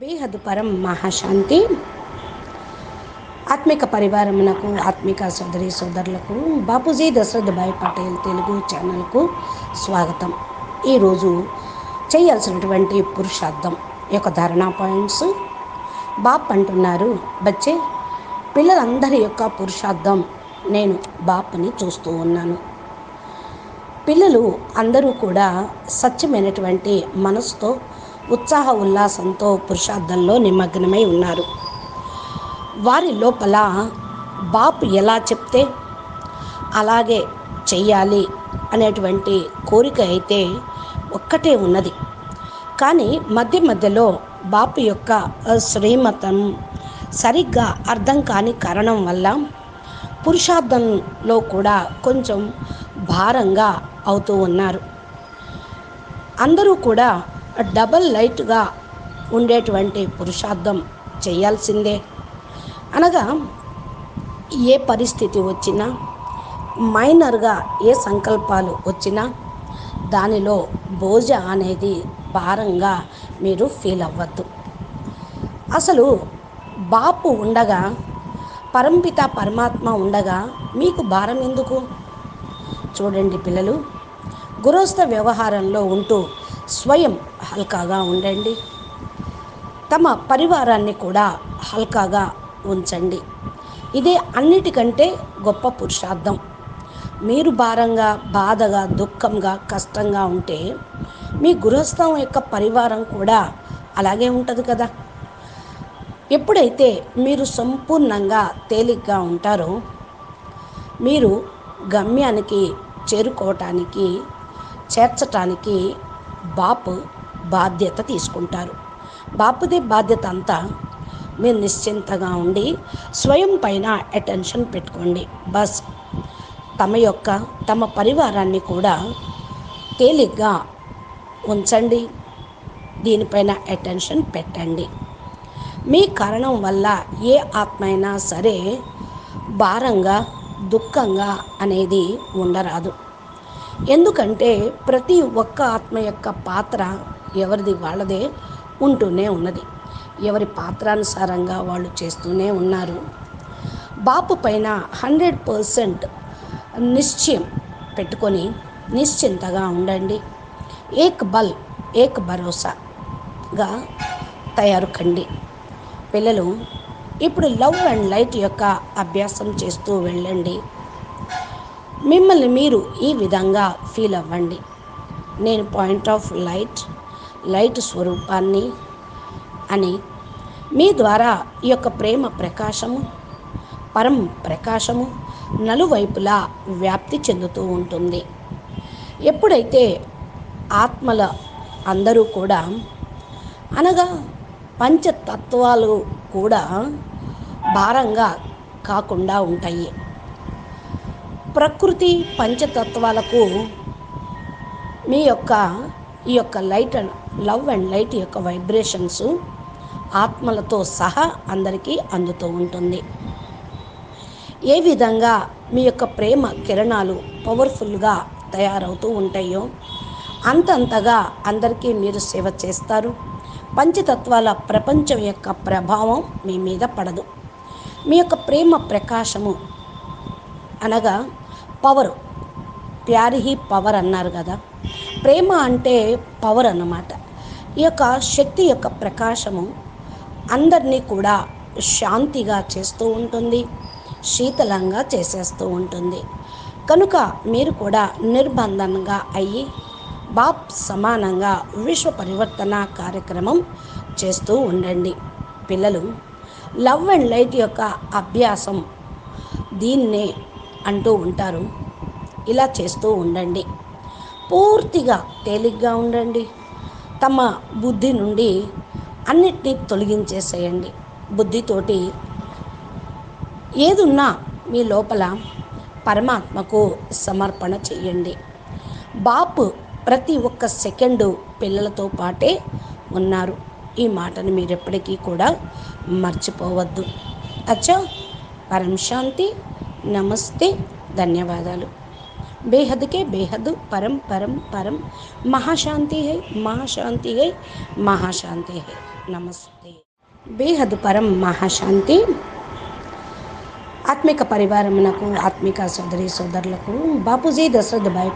బేహద్ పరం మహాశాంతి. ఆత్మిక పరివారమునకు ఆత్మిక సోదరి సోదరులకు బాపూజీ దశరథ్ భాయ్ పటేల్ తెలుగు ఛానల్కు స్వాగతం. ఈరోజు చేయాల్సినటువంటి పురుషార్థం యొక్క ధారణా పాయింట్స్. బాప్ అంటున్నారు బచ్చే పిల్లలందరి యొక్క పురుషార్థం నేను బాప్ని చూస్తూ ఉన్నాను. పిల్లలు అందరూ కూడా సత్యమైనటువంటి మనసుతో ఉత్సాహ ఉల్లాసంతో పురుషార్థంలో నిమగ్నమై ఉన్నారు. వారి లోపల బాపు ఎలా చెప్తే అలాగే చెయ్యాలి అనేటువంటి కోరిక అయితే ఒక్కటే ఉన్నది. కానీ మధ్య మధ్యలో బాపు యొక్క శ్రీమతం సరిగ్గా అర్థం కాని కారణం వల్ల పురుషార్థంలో కూడా కొంచెం భారంగా అవుతూ ఉన్నారు. అందరూ కూడా డబల్ లైట్గా ఉండేటువంటి పురుషార్థం చేయాల్సిందే. అనగా ఏ పరిస్థితి వచ్చినా మైనర్గా ఏ సంకల్పాలు వచ్చినా దానిలో భోజ అనేది భారంగా మీరు ఫీల్ అవ్వద్దు. అసలు బాపు ఉండగా పరంపిత పరమాత్మ ఉండగా మీకు భారం ఎందుకు? చూడండి పిల్లలు గురోస్థ వ్యవహారంలో ఉంటూ స్వయం హల్కాగా ఉండండి. తమ పరివారాన్ని కూడా హల్కాగా ఉంచండి. ఇదే అన్నిటికంటే గొప్ప పురుషార్థం. మీరు భారంగా బాధగా దుఃఖంగా కష్టంగా ఉంటే మీ గృహస్థం యొక్క పరివారం కూడా అలాగే ఉంటుంది కదా. ఎప్పుడైతే మీరు సంపూర్ణంగా తేలిగ్గా ఉంటారో మీరు గమ్యానికి చేరుకోవటానికి చేర్చటానికి బాపు బాధ్యత తీసుకుంటారు. బాపుదే బాధ్యత అంతా మీరు నిశ్చింతగా ఉండి స్వయం పైన అటెన్షన్ పెట్టుకోండి. బస్ తమ యొక్క తమ పరివారాన్ని కూడా తేలిగ్గా ఉంచండి. దీనిపైన అటెన్షన్ పెట్టండి. మీ కారణం వల్ల ఏ ఆత్మ అయినా సరే భారంగా దుఃఖంగా అనేది ఉండరాదు. ఎందుకంటే ప్రతి ఒక్క ఆత్మ యొక్క పాత్ర ఎవరిది వాళ్ళదే ఉంటూనే ఉన్నది. ఎవరి పాత్రానుసారంగా వాళ్ళు చేస్తూనే ఉన్నారు. బాపు పైన హండ్రెడ్ పర్సెంట్ నిశ్చయం పెట్టుకొని నిశ్చింతగా ఉండండి. ఏక్ బల్ ఏక్ భరోసాగా తయారు కండి. పిల్లలు ఇప్పుడు లవ్ అండ్ లైట్ యొక్క అభ్యాసం చేస్తూ వెళ్ళండి. మిమ్మల్ని మీరు ఈ విధంగా ఫీల్ అవ్వండి. నేను పాయింట్ ఆఫ్ లైట్ లైట్ స్వరూపాన్ని అని మీ ద్వారా ఈ యొక్క ప్రేమ ప్రకాశము పరం ప్రకాశము నలువైపులా వ్యాప్తి చెందుతూ ఉంటుంది. ఎప్పుడైతే ఆత్మల అందరూ కూడా అనగా పంచతత్వాలు కూడా భారంగా కాకుండా ఉంటాయి. ప్రకృతి పంచతత్వాలకు మీ యొక్క ఈ యొక్క light and love and light యొక్క వైబ్రేషన్స్ ఆత్మలతో సహా అందరికీ అందుతూ ఉంటుంది. ఏ విధంగా మీ యొక్క ప్రేమ కిరణాలు పవర్ఫుల్గా తయారవుతూ ఉంటాయో అంతంతగా అందరికీ మీరు సేవ చేస్తారు. పంచతత్వాల ప్రపంచం యొక్క ప్రభావం మీ మీద పడదు. మీ యొక్క ప్రేమ ప్రకాశము అనగా పవర్. ప్యారిహి పవర్ అన్నారు కదా. ప్రేమ అంటే పవర్ అన్నమాట. ఈ యొక్క శక్తి యొక్క ప్రకాశము అందరినీ కూడా శాంతిగా చేస్తూ ఉంటుంది శీతలంగా చేసేస్తూ ఉంటుంది. కనుక మీరు కూడా నిర్బంధంగా అయ్యి బాప్ సమానంగా విశ్వ పరివర్తన కార్యక్రమం చేస్తూ ఉండండి. పిల్లలు లవ్ అండ్ లైట్ యొక్క అభ్యాసం దీన్నే అంటూ ఉంటారు. ఇలా చేస్తూ ఉండండి. పూర్తిగా తేలిగ్గా ఉండండి. తమ బుద్ధి నుండి అన్నిటినీ తొలగించేసేయండి. బుద్ధితోటి ఏదున్నా మీ లోపల పరమాత్మకు సమర్పణ చేయండి. బాపు ప్రతి ఒక్క సెకండు పిల్లలతో పాటే ఉన్నారు. ఈ మాటను మీరు ఎప్పటికీ కూడా మర్చిపోవద్దు. అచ్చా పరం శాంతి नमस्ते धन्यवाद बेहद के बेहद परम परम परम महाशांति है महाशांति है महाशांति है नमस्ते बेहद परम महाशांति आत्मिक परिवार आत्मिक सोदरी सोदर को बापूजी दशरथ भाई